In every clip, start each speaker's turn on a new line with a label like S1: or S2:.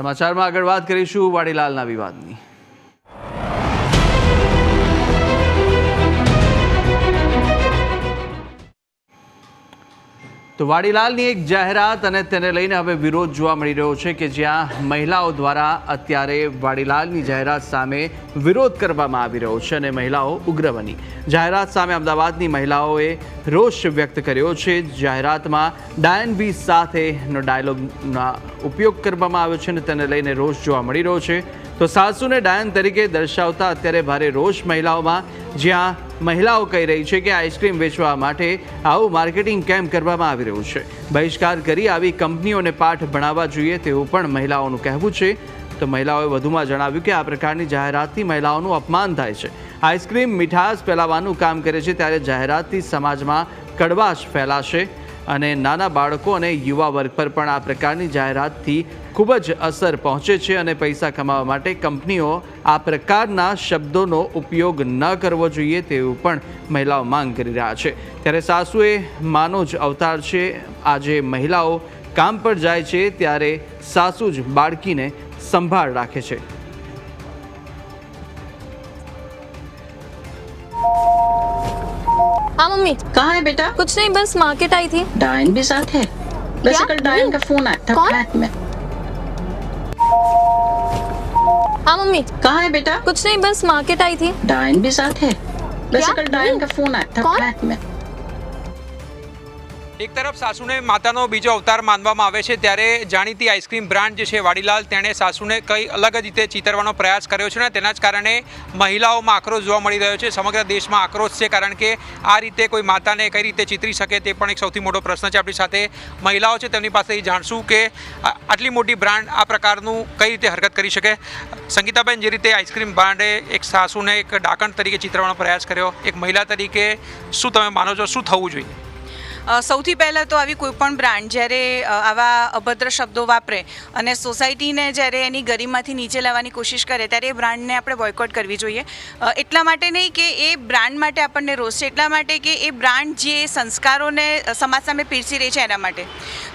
S1: સમાચારમાં આગળ વાત કરીશું વાડીલાલના વિવાદની. તો વાડીલાલની એક જાહેરાત અને તેને લઈને હવે વિરોધ જોવા મળી રહ્યો છે કે જ્યાં મહિલાઓ દ્વારા અત્યારે વાડીલાલની જાહેરાત સામે વિરોધ કરવામાં આવી રહ્યો છે અને મહિલાઓ ઉગ્ર બની. જાહેરાત સામે અમદાવાદની મહિલાઓએ રોષ વ્યક્ત કર્યો છે. જાહેરાતમાં ડાયન બી સાથેનો ડાયલોગના ઉપયોગ કરવામાં આવ્યો છે અને તેને લઈને રોષ જોવા મળી રહ્યો છે. તો સાસુને ડાયન તરીકે દર્શાવતા અત્યારે ભારે રોષ મહિલાઓમાં, જ્યાં મહિલાઓ કહી રહી છે કે આઈસ્ક્રીમ વેચવા માટે આવું માર્કેટિંગ કેમ્પ કરવામાં આવી રહ્યું છે. બહિષ્કાર કરી આવી કંપનીઓને પાઠ ભણાવવા જોઈએ તેવું પણ મહિલાઓનું કહેવું છે. તો મહિલાઓએ વધુમાં જણાવ્યું કે આ પ્રકારની જાહેરાતથી મહિલાઓનું અપમાન થાય છે. આઈસ્ક્રીમ મીઠાશ ફેલાવવાનું કામ કરે છે ત્યારે જાહેરાતથી સમાજમાં કડવાશ ફેલાશે. અને નાના બાળકો અને યુવા વર્ગ પર પણ આ પ્રકારની જાહેરાતથી ખૂબ જ અસર પહોંચે છે અને પૈસા કમાવા માટે કંપનીઓ આ પ્રકારના શબ્દોનો ઉપયોગ ન કરવો જોઈએ તેવું પણ મહિલાઓ માંગ કરી રહ્યા છે. ત્યારે સાસુએ માનો જ અવતાર છે, આજે મહિલાઓ કામ પર જાય છે, ત્યારે સાસુ જ બાળકીને સંભાળ રાખે છે.
S2: मम्मी।
S3: कहाँ है बेटा?
S2: कुछ नहीं बस मार्केट आई थी।
S3: डायन भी साथ है? वैसे कल डायन का फ़ोन आया था
S2: कौन?
S3: फ्लैट में।
S2: हाँ मम्मी।
S3: कहाँ है बेटा?
S2: कुछ नहीं बस मार्केट आई थी।
S3: डायन भी साथ है? वैसे कल डायन का फ़ोन आया था? फ्लैट में।
S4: એક તરફ સાસુને માતાનો બીજો અવતાર માનવામાં આવે છે ત્યારે જાણીતી આઈસ્ક્રીમ બ્રાન્ડ જે છે વાડીલાલ, તેણે સાસુને કઈ અલગ જ રીતે ચિતરવાનો પ્રયાસ કર્યો છે ને તેના જ કારણે મહિલાઓમાં આક્રોશ જોવા મળી રહ્યો છે. સમગ્ર દેશમાં આક્રોશ છે કારણ કે આ રીતે કોઈ માતાને કઈ રીતે ચિતરી શકે તે પણ એક સૌથી મોટો પ્રશ્ન છે. આપણી સાથે મહિલાઓ છે, તેમની પાસેથી જાણશું કે આટલી મોટી બ્રાન્ડ આ પ્રકારનું કઈ રીતે હરકત કરી શકે. સંગીતાબેન, જે રીતે આઈસ્ક્રીમ બ્રાન્ડે એક સાસુને એક ડાકણ તરીકે ચિતરવાનો પ્રયાસ કર્યો, એક મહિલા તરીકે શું તમે માનો છો? શું થવું જોઈએ?
S5: સૌથી પહેલાં તો આવી કોઈપણ બ્રાન્ડ જ્યારે આવા અભદ્ર શબ્દો વાપરે અને સોસાયટીને જ્યારે એની ગરીબમાંથી નીચે લાવવાની કોશિશ કરે, ત્યારે એ બ્રાન્ડને આપણે બોયકોટ કરવી જોઈએ. એટલા માટે નહીં કે એ બ્રાન્ડ માટે આપણને રોષ છે, એટલા માટે કે એ બ્રાન્ડ જે સંસ્કારોને સમાજ સામે પીરસી રહી છે એના માટે.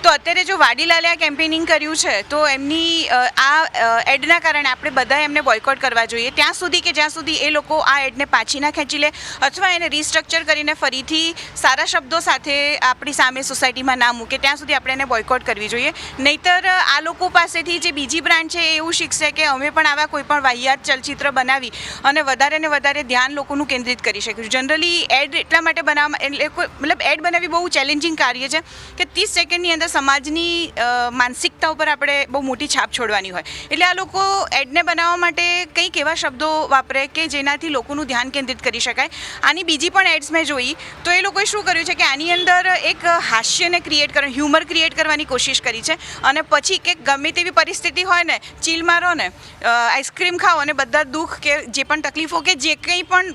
S5: તો અત્યારે જો વાડીલાલે આ કેમ્પેનિંગ કર્યું છે, તો એમની આ એડના કારણે આપણે બધા એમને બોયકોટ કરવા જોઈએ. ત્યાં સુધી કે જ્યાં સુધી એ લોકો આ એડને પાછી ના ખેંચી લે, અથવા એને રિસ્ટ્રક્ચર કરીને ફરીથી સારા શબ્દો સાથે આપણી સામે સોસાયટીમાં ના મૂકે, ત્યાં સુધી આપણે એને બોયકોટ કરવી જોઈએ. નહીતર, આ લોકો પાસેથી જે બીજી બ્રાન્ડ છે એવું શીખશે કે અમે પણ આવા કોઈપણ વાહિયાત ચલચિત્ર બનાવી અને વધારે ને વધારે ધ્યાન લોકોનું કેન્દ્રિત કરી શકીશું જનરલી એડ એટલા માટે બનાવવા એટલે મતલબ એડ બનાવવી બહુ ચેલેન્જિંગ કાર્ય છે કે ત્રીસ સેકન્ડની અંદર સમાજની માનસિકતા ઉપર આપણે બહુ મોટી છાપ છોડવાની હોય. એટલે આ લોકો એડને બનાવવા માટે કંઈક એવા શબ્દો વાપરે કે જેનાથી લોકોનું ધ્યાન કેન્દ્રિત કરી શકાય. આની બીજી પણ એડ્સ મેં જોઈ તો એ લોકોએ શું કર્યું છે કે આની અંદર એક હાસ્યને ક્રિએટ કરવા હ્યુમર ક્રિએટ કરવાની કોશિશ કરી છે અને પછી કે ગમે તેવી પરિસ્થિતિ હોય ને, ચીલ મારો ને આઈસ્ક્રીમ ખાઓ અને બધા દુઃખ કે જે પણ તકલીફો કે જે કંઈ પણ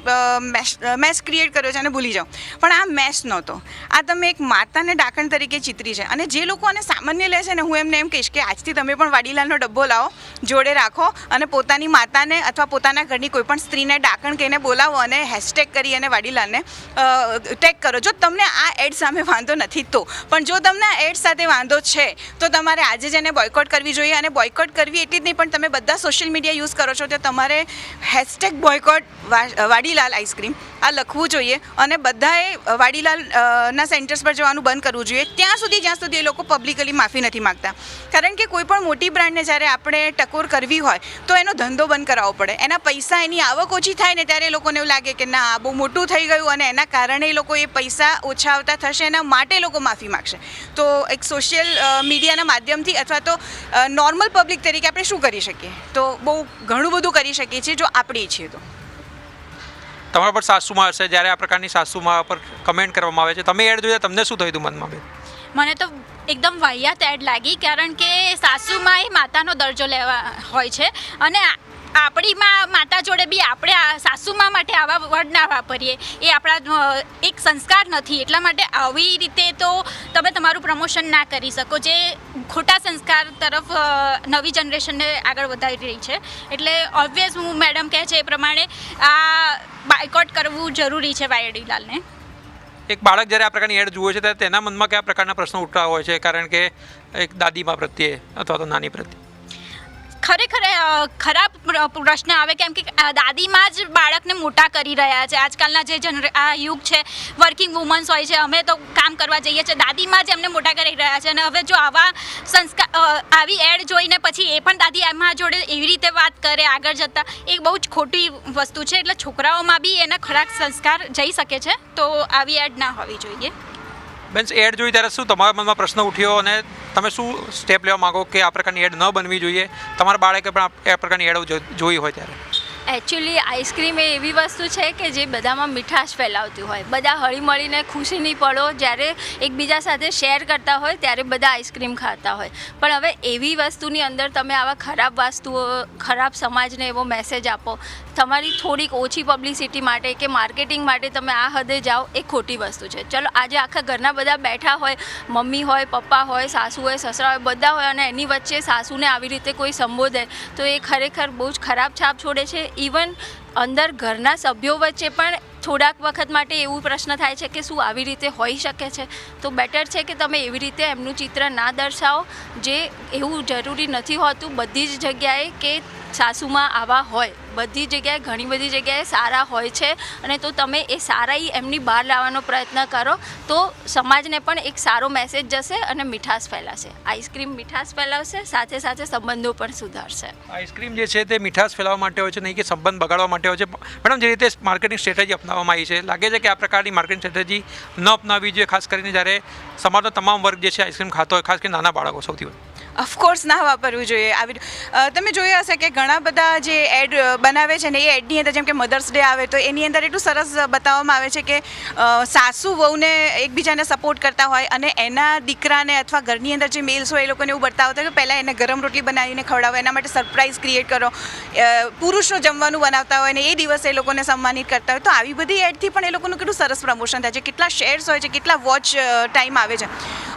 S5: મેસ ક્રિએટ કર્યો છે અને ભૂલી જાઓ. પણ આ મેસ નહોતો. આ તમે એક માતાને ડાકણ તરીકે ચિત્રી છે અને જે લોકો આને સામાન્ય લે છે ને, હું એમને એમ કહીશ કે આજથી તમે પણ વાડીલાલનો ડબ્બો લાવો, જોડે રાખો અને પોતાની માતાને અથવા પોતાના ઘરની કોઈ પણ સ્ત્રીને ડાકણ કહીને બોલાવો અને હેશટેગ કરી અને વાડીલાલને ટેગ કરો. જો તમને આ એડ સામે વાંધો નથી તો. પણ જો તમને આ એડ સાથે વાંધો છે, તો તમારે આજે જ એને બોયકોટ કરવી જોઈએ અને બોયકોટ કરવી એટલી જ નહીં, પણ તમે બધા સોશિયલ મીડિયા યુઝ કરો છો, તો તમારે હેશટેગ બોયકોટ વાડીલાલ આઈસ્ક્રીમ આ લખવું જોઈએ અને બધાએ વાડીલાલના સેન્ટર્સ પર જવાનું બંધ કરવું જોઈએ. ત્યાં સુધી, જ્યાં સુધી એ લોકો પબ્લિકલી માફી નથી માગતા. કારણ કે કોઈ પણ મોટી બ્રાન્ડને જ્યારે આપણે ટકોર કરવી હોય, તો એનો ધંધો બંધ કરાવવો પડે. એના પૈસા એની આવક ઓછી થાય ને ત્યારે એ લોકોને એવું લાગે કે ના, આ બહુ મોટું થઈ ગયું અને એના કારણે એ લોકો એ પૈસા ઓછા આવતા થશે એના માટે લોકો માફી માગશે. તો એક સોશિયલ મીડિયાના માધ્યમથી અથવા તો નોર્મલ પબ્લિક તરીકે આપણે શું કરી શકીએ? તો બહુ ઘણું બધું કરી શકીએ છીએ જો આપણે ઈચ્છીએ તો.
S4: તમારા પર સાસુમાં હશે જ્યારે આ પ્રકારની સાસુમાં પર કમેન્ટ કરવામાં આવે છે. તમે એડ જોયા તમને શું થયું હતું મનમાં બેન?
S6: મને તો એકદમ વાહિયાત એડ લાગી કારણ કે સાસુમાં એ માતાનો દરજ્જો લેવા હોય છે. અને આ- આપણી માં માતા જોડે બી આપણે સાસુમાં માટે આવા વર્ડ ના વાપરીએ. એ આપણા એક સંસ્કાર નથી. એટલા માટે આવી રીતે તો તમે તમારું પ્રમોશન ના કરી શકો. જે ખોટા સંસ્કાર તરફ નવી જનરેશનને આગળ વધારી રહી છે. એટલે ઓબ્વિયસ હું મેડમ કહે છે એ પ્રમાણે આ બાયકોટ કરવું જરૂરી છે વાયડીલાલને
S4: એક બાળક જ્યારે આ પ્રકારની એડ જુએ છે, ત્યારે તેના મનમાં કયા પ્રકારના પ્રશ્નો ઉઠતા હોય છે? કારણ કે એક દાદીમા પ્રત્યે અથવા તો નાની પ્રત્યે.
S6: ખરેખર ખરાબ પ્રશ્ન આવે કેમ કે દાદીમાં જ બાળકને મોટા કરી રહ્યા છે. આજકાલના જે જનરે, આ યુગ છે વર્કિંગ વુમન્સ હોય છે, અમે તો કામ કરવા જઈએ છીએ, દાદીમાં જ એમને મોટા કરી રહ્યા છે. અને હવે જો આવા સંસ્કાર આવી એડ જોઈને પછી એ પણ દાદી એમાં જોડે એવી રીતે વાત કરે આગળ જતાં, એ બહુ જ ખોટી વસ્તુ છે. એટલે છોકરાઓમાં બી એના ખરાબ સંસ્કાર જઈ શકે છે. તો આવી એડ ના હોવી જોઈએ.
S4: બેન્સ એડ જોઈ ત્યારે શું તમારા મનમાં પ્રશ્ન ઉઠ્યો અને તમે શું સ્ટેપ લેવા માંગો કે આ પ્રકારની એડ ન બનવી જોઈએ? તમારા બાળકે પણ આ- પ્રકારની એડ જોઈ હોય ત્યારે.
S7: એકચ્યુઅલી આઈસ્ક્રીમ એ એવી વસ્તુ છે કે જે બધામાં મીઠાશ ફેલાવતી હોય. બધા હળીમળીને ખુશીની પળો જ્યારે એકબીજા સાથે શેર કરતા હોય, ત્યારે બધા આઈસ્ક્રીમ ખાતા હોય. પણ હવે એવી વસ્તુની અંદર તમે આવા ખરાબ વસ્તુઓ, ખરાબ સમાજને એવો મેસેજ આપો. તમારી થોડીક ઓછી પબ્લિસિટી માટે કે માર્કેટિંગ માટે તમે આ હદે જાઓ, એ ખોટી વસ્તુ છે. ચલો, આજે આખા ઘરના બધા બેઠા હોય, મમ્મી હોય, પપ્પા હોય, સાસુ હોય, સસરા હોય, બધા હોય અને એની વચ્ચે સાસુને આવી રીતે કોઈ સંબોધે, તો એ ખરેખર બહુ જ ખરાબ છાપ છોડે છે. ઇવન અંદર ઘરના સભ્યો વચ્ચે પણ થોડાક વખત માટે એવું પ્રશ્ન થાય છે કે શું આવી રીતે હોઈ શકે છે. તો બેટર છે કે તમે એવી રીતે એમનું ચિત્ર ના દર્શાવો, જે એવું જરૂરી નથી હોતું બધી જ જગ્યાએ કે સાસુમાં આવા હોય. બધી જગ્યાએ ઘણી બધી જગ્યાએ સારા હોય છે અને તો તમે એ સારાઈ એમની બહાર લાવવાનો પ્રયત્ન કરો તો સમાજને પણ એક સારો મેસેજ જશે અને મીઠાશ ફેલાશે. આઈસ્ક્રીમ મીઠાશ ફેલાવશે, સાથે સાથે સંબંધો પણ સુધારશે.
S4: આઈસ્ક્રીમ જે છે તે મીઠાશ ફેલાવવા માટે હોય છે, નહીં કે સંબંધ બગાડવા માટે હોય છે. મેડમ, જે રીતે માર્કેટિંગ સ્ટ્રેટેજી અપનાવવામાં આવી છે, લાગે છે કે આ પ્રકારની માર્કેટિંગ સ્ટ્રેટેજી ન અપનાવવી જોઈએ, ખાસ કરીને જ્યારે સમાજનો તમામ વર્ગ જે છે આઈસ્ક્રીમ ખાતો હોય, ખાસ કરીને નાના બાળકો સૌથી વધુ
S5: ઓફકોર્સ ના વાપરવું જોઈએ. આવી તમે જોયા હશે કે ઘણા બધા જે એડ બનાવે છે ને એ એડની અંદર જેમ કે મધર્સ ડે આવે તો એની અંદર એટલું સરસ બતાવવામાં આવે છે કે સાસુ વહુને એકબીજાને સપોર્ટ કરતા હોય અને એના દીકરાને અથવા ઘરની અંદર જે મેલ્સ હોય એ લોકોને એવું બતાવતા કે પહેલાં એને ગરમ રોટલી બનાવીને ખવડાવો, એના માટે સરપ્રાઈઝ ક્રિએટ કરો. પુરુષો જમવાનું બનાવતા હોય ને એ દિવસે એ લોકોને સન્માનિત કરતા હોય. તો આવી બધી એડથી પણ એ લોકોનું કેટલું સરસ પ્રમોશન થાય છે. કેટલા શેર્સ હોય છે, કેટલા વોચ ટાઈમ આવે છે.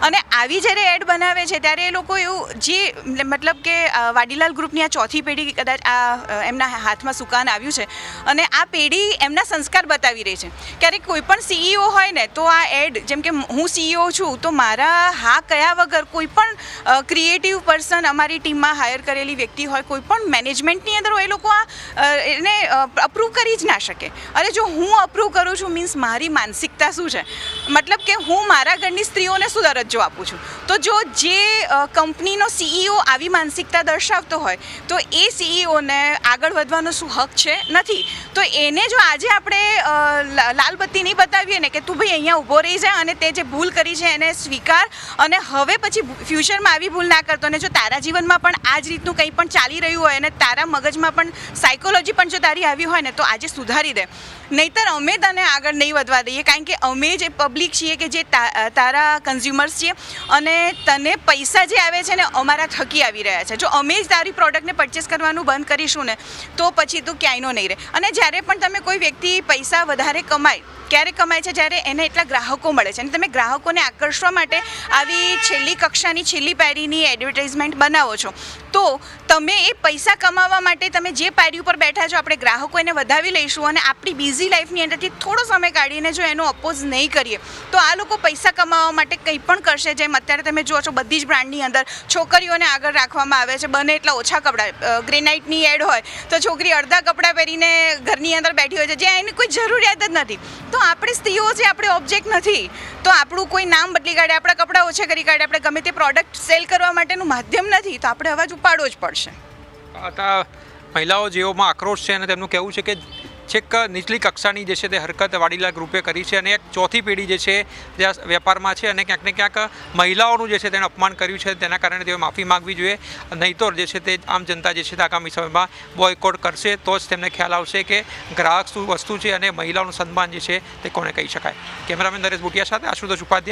S5: અને આવી જ્યારે એડ બનાવે છે, ત્યારે એ લોકો એવું જે મતલબ કે વાડીલાલ ગ્રુપની આ ચોથી પેઢી કદાચ આ એમના હાથમાં સુકાન આવ્યું છે અને આ પેઢી એમના સંસ્કાર બતાવી રહી છે. ક્યારેક કોઈ પણ સીઈઓ હોય ને તો આ એડ જેમ કે હું સીઈઓ છું તો મારા હા કયા વગર કોઈ પણ ક્રિએટિવ પર્સન અમારી ટીમમાં હાયર કરેલી વ્યક્તિ હોય કોઈ પણ મેનેજમેન્ટની અંદર એ લોકો આ એને અપ્રૂવ કરી જ ના શકે. અરે જો હું અપ્રૂવ કરું છું મીન્સ મારી માનસિકતા શું છે? મતલબ કે હું મારા ઘરની સ્ત્રીઓને શું દરજ્જો આપું છું. તો જો જે અ, કંપનીનો સીઈઓ આવી માનસિકતા દર્શાવતો હોય તો એ સીઈઓને આગળ વધવાનો શું હક છે? નથી. તો એને જો આજે આપણે અ, લા- લાલ બત્તી નહીં બતાવીએ ને કે તું ભાઈ અહીંયા ઊભો રહી જાય અને તે જે ભૂલ કરી છે એને સ્વીકાર અને હવે પછી ફ્યુચરમાં આવી ભૂલ ના કરતો અને જો તારા જીવનમાં પણ આ જ રીતનું કંઈ પણ ચાલી રહ્યું હોય અને તારા મગજમાં પણ સાયકોલોજી પણ જો તારી આવી હોય ને તો આજે સુધારી દે. નહીતર અમે તને આગળ નહીં વધવા દઈએ કારણ કે અમે જે પબ્લિક છીએ કે જે તારા કન્ઝ્યુમર્સ છીએ અને તને પૈસા જે આવે છે ને અમારા થકી આવી રહ્યા છે. જો અમે જ તારી પ્રોડક્ટને પરચેસ કરવાનું બંધ કરીશું ને, તો પછી તું ક્યાંયનો નહીં રહે. અને જ્યારે પણ તમે કોઈ વ્યક્તિ પૈસા વધારે કમાય ક્યારે કમાય છે? જ્યારે એને એટલા ગ્રાહકો મળે છે. અને તમે ગ્રાહકોને આકર્ષવા માટે આવી છેલ્લી કક્ષાની, છેલ્લી પાયરીની એડવર્ટાઇઝમેન્ટ બનાવો છો. તો તમે એ પૈસા કમાવા માટે તમે જે પાયરી ઉપર બેઠા છો, આપણે ગ્રાહકો એને વધાવી લઈશું અને આપણી બિઝી લાઈફની અંદરથી થોડો સમય કાઢીને જો એનો અપોઝ નહીં કરીએ, તો આ લોકો પૈસા કમાવા માટે કંઈ પણ કરશે. જેમ અત્યારે તમે જુઓ છો, બધી જ બ્રાન્ડની અંદર છોકરીઓને આગળ રાખવામાં આવે છે. બને એટલા ઓછા કપડાં ગ્રેનાઇટની એડ હોય તો છોકરી અડધા કપડાં પહેરીને ઘરની અંદર બેઠી હોય છે. જ્યાં એની કોઈ જરૂરિયાત જ નથી. તો આપણે સ્ત્રીઓ છે, આપણે ઓબ્જેક્ટ નથી. તો આપણું કોઈ નામ બદલી કાઢે, આપણા કપડાં ઓછા કરી કાઢે, આપણે ગમે તે પ્રોડક્ટ સેલ કરવા માટેનું માધ્યમ નથી, તો આપણે અવાજ ઉપાડવો જ પડશે.
S4: મહિલાઓ જેઓમાં આક્રોશ છે અને તેમનું કહેવું છે કે છેક નીચલી કક્ષાની જે છે તે હરકત વાડીલા ગ્રુપે કરી છે અને એક ચોથી પેઢી જે છે જે વેપારમાં છે અને ક્યાંક ને ક્યાંક મહિલાઓનું જે છે તેને અપમાન કર્યું છે તેના કારણે તેઓ માફી માગવી જોઈએ. નહીં તો જે છે તે આમ જનતા જે છે તે આગામી સમયમાં બોયકોટ કરશે તો જ તેમને ખ્યાલ આવશે કે ગ્રાહક શું વસ્તુ છે અને મહિલાઓનું સન્માન જે છે તે કોને કહી શકાય. કેમેરામેન નરેશ બુટિયા સાથે આશુતોષ ઉપાધ્યાય.